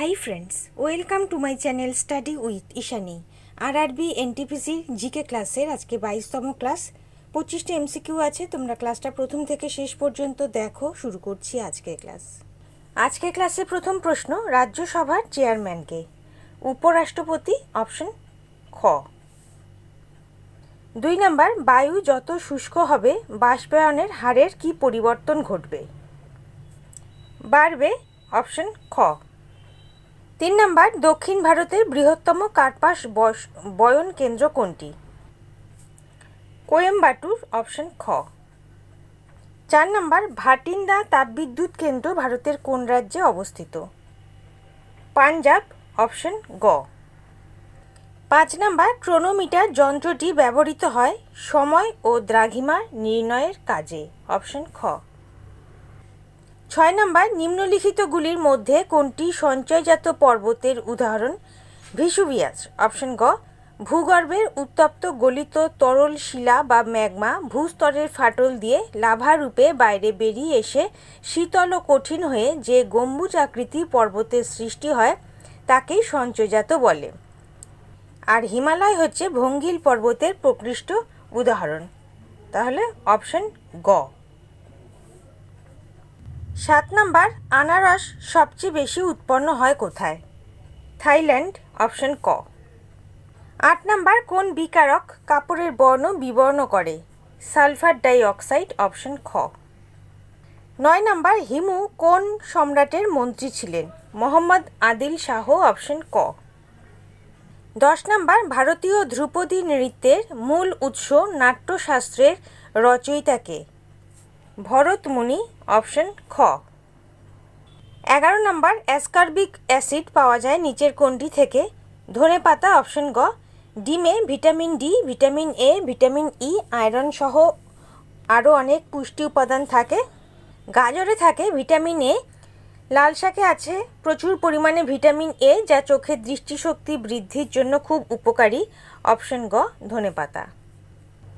Hi friends welcome to my channel study with Ishani R R RRB NTPC GK ক্লাসের আজকে বাইশতম class পঁচিশটা MCQ আছে, তোমরা ক্লাসটা প্রথম থেকে শেষ পর্যন্ত দেখো, শুরু করছি আজকের ক্লাস আজকের ক্লাসে প্রথম প্রশ্ন, রাজ্যসভার চেয়ারম্যানকে উপরাষ্ট্রপতি অপশন খ। দুই নাম্বার বায়ু যত শুষ্ক হবে, বাষ্পায়নের হারের কি পরিবর্তন ঘটবে? বাড়বে অপশন খ। তিন নাম্বার, দক্ষিণ ভারতের বৃহত্তম কার্পাস বয়ন কেন্দ্র কোনটি? কোয়েম্বাটুর, অপশন খ। চার নাম্বার ভাটিন্দা তাপবিদ্যুৎ কেন্দ্র ভারতের কোন রাজ্যে অবস্থিত? পাঞ্জাব, অপশন গ। পাঁচ নাম্বার, ক্রোনোমিটার যন্ত্রটি ব্যবহৃত হয় সময় ও দ্রাঘিমা নির্ণয়ের কাজে, অপশন খ। ছয় নম্বর, নিম্নলিখিতগুলির মধ্যে কোনটি সঞ্চয়জাত পর্বতের উদাহরণ? ভিসুভিয়াস অপশন গ, ভূগর্ভের উত্তপ্ত গলিত তরল শিলা বা ম্যাগমা ভূস্তরের ফাটল দিয়ে লাভা রূপে বাইরে বেরিয়ে এসে শীতল ও কঠিন হয়ে যে গম্বুজ আকৃতি পর্বতের সৃষ্টি হয় তাকেই সঞ্চয়জাত বলে। আর হিমালয় হচ্ছে ভঙ্গিল পর্বতের প্রকৃষ্ট উদাহরণ। তাহলে অপশন গ। সাত নাম্বার, আনারস সবচেয়ে বেশি উৎপন্ন হয় কোথায়? থাইল্যান্ড, অপশন ক। আট নাম্বার, কোন বিকারক কাপড়ের বর্ণ বিবর্ণ করে? সালফার ডাই অক্সাইড অপশন খ। নয় নাম্বার, হিমু কোন সম্রাটের মন্ত্রী ছিলেন? মোহাম্মদ আদিল শাহ, অপশন ক। দশ নাম্বার, ভারতীয় ধ্রুপদী নৃত্যের মূল উৎস নাট্যশাস্ত্রের রচয়িতাকে ভরতমুনি অপশন খ। এগারো নম্বর অ্যাসকার্বিক অ্যাসিড পাওয়া যায় নিচের কোনটি থেকে। ধনে পাতা অপশন গ। ডিমে vitamin D vitamin A vitamin E iron সহ আরও অনেক পুষ্টি উপাদান থাকে। গাজরে থাকে ভিটামিন এ লাল শাকে আছে প্রচুর পরিমাণে ভিটামিন এ যা চোখের দৃষ্টিশক্তি বৃদ্ধির জন্য খুব উপকারী। অপশন গ, ধনে পাতা।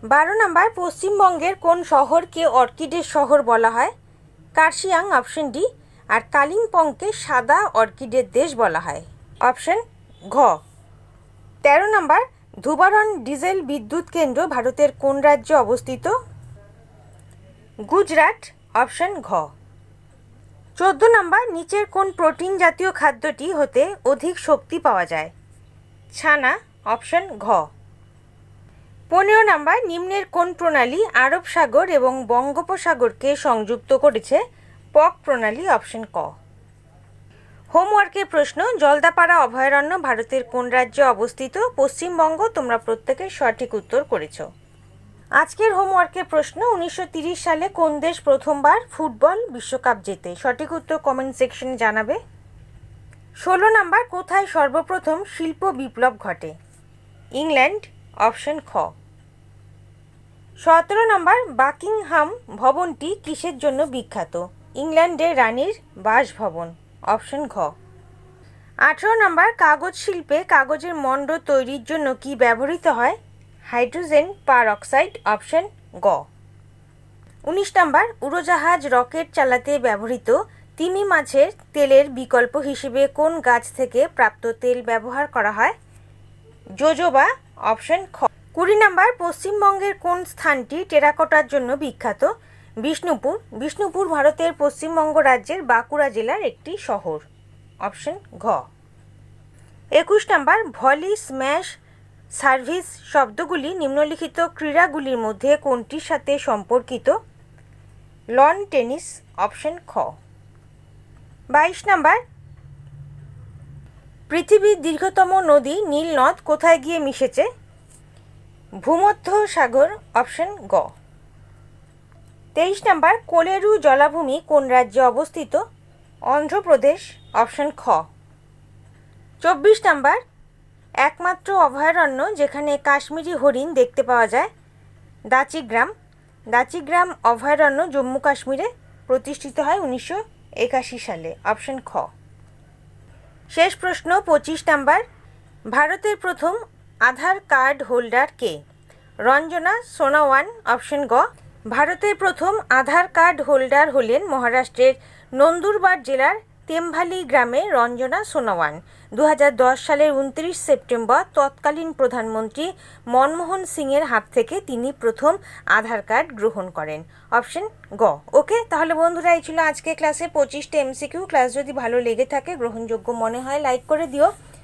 বারো নম্বর, পশ্চিমবঙ্গের কোন শহরকে অর্কিডের শহর বলা হয়? কার্শিয়াং অপশন ডি, আর কালিম্পংকে সাদা অর্কিডের দেশ বলা হয়। অপশন ঘ। তেরো নম্বর ধুবারন ডিজেল বিদ্যুৎ কেন্দ্র ভারতের কোন রাজ্যে অবস্থিত? গুজরাট, অপশন ঘ। চোদ্দ নম্বর, নিচের কোন প্রোটিন জাতীয় খাদ্যটি হতে অধিক শক্তি পাওয়া যায়? ছানা, অপশন ঘ। পনেরো নাম্বার, নিম্নের কোন প্রণালী আরব সাগর এবং বঙ্গোপসাগরকে সংযুক্ত করেছে? পক প্রণালী, অপশন ক। হোমওয়ার্কের প্রশ্ন, জলদাপাড়া অভয়ারণ্য ভারতের কোন রাজ্যে অবস্থিত? পশ্চিমবঙ্গ, তোমরা প্রত্যেকের সঠিক উত্তর করেছ। আজকের হোমওয়ার্কের প্রশ্ন, উনিশশো সালে কোন দেশ প্রথমবার ফুটবল বিশ্বকাপ জেতে? সঠিক উত্তর কমেন্ট সেকশনে জানাবে। ষোলো নাম্বার, কোথায় সর্বপ্রথম শিল্প বিপ্লব ঘটে? ইংল্যান্ড, অপশন খ। সতেরো নম্বর, বাকিংহাম ভবনটি কিসের জন্য বিখ্যাত? ইংল্যান্ডের রানীর বাসভবন, অপশন ঘ। আঠেরো নম্বর, কাগজ শিল্পে কাগজের মণ্ড তৈরির জন্য কি ব্যবহৃত হয়? হাইড্রোজেন পার অক্সাইড অপশন গ। উনিশ নম্বর, উড়োজাহাজ রকেট চালাতে ব্যবহৃত তিমি মাছের তেলের বিকল্প হিসেবে কোন গাছ থেকে প্রাপ্ত তেল ব্যবহার করা হয়? জোজোবা অপশন খ। কুড়ি নাম্বার, পশ্চিমবঙ্গের কোন স্থানটি টেরাকোটার জন্য বিখ্যাত? বিষ্ণুপুর। বিষ্ণুপুর ভারতের পশ্চিমবঙ্গ রাজ্যের বাঁকুড়া জেলার একটি শহর। অপশন ঘ। একুশ নাম্বার, ভলি স্ম্যাশ সার্ভিস শব্দগুলি নিম্নলিখিত ক্রীড়াগুলির মধ্যে কোনটির সাথে সম্পর্কিত? লন টেনিস, অপশন খ। বাইশ নাম্বার, পৃথিবীর দীর্ঘতম নদী নীল নদ কোথায় গিয়ে মিশেছে? ভূমধ্য সাগর, অপশন গ। তেইশ নাম্বার, কোলেরু জলাভূমি কোন রাজ্যে অবস্থিত? অন্ধ্রপ্রদেশ, অপশন খ। চব্বিশ নাম্বার, একমাত্র অভয়ারণ্য যেখানে কাশ্মীরি হরিণ দেখতে পাওয়া যায়, দাচিগ্রাম। দাচিগ্রাম অভয়ারণ্য জম্মু কাশ্মীরে প্রতিষ্ঠিত হয় উনিশশো একাশি সালে, অপশন খ। শেষ প্রশ্ন, পঁচিশ নাম্বার, ভারতের প্রথম আধার কার্ড হোল্ডার কে? রঞ্জনা সোনাওয়ান অপশন গ। ভারতের প্রথম আধার কার্ড হোল্ডার হলেন মহারাষ্ট্রের নন্দুরবার জেলার তেমভালি গ্রামে রঞ্জনা সোনোয়ান দু সালের উনত্রিশ সেপ্টেম্বর তৎকালীন প্রধানমন্ত্রী মনমোহন সিংয়ের হাত থেকে তিনি প্রথম আধার কার্ড গ্রহণ করেন। অপশন গ। ওকে, তাহলে বন্ধুরা, এই ছিল আজকে ক্লাসে পঁচিশটা এমসিকিউ। ক্লাস যদি ভালো লেগে থাকে, গ্রহণযোগ্য মনে হয়, লাইক করে দিও।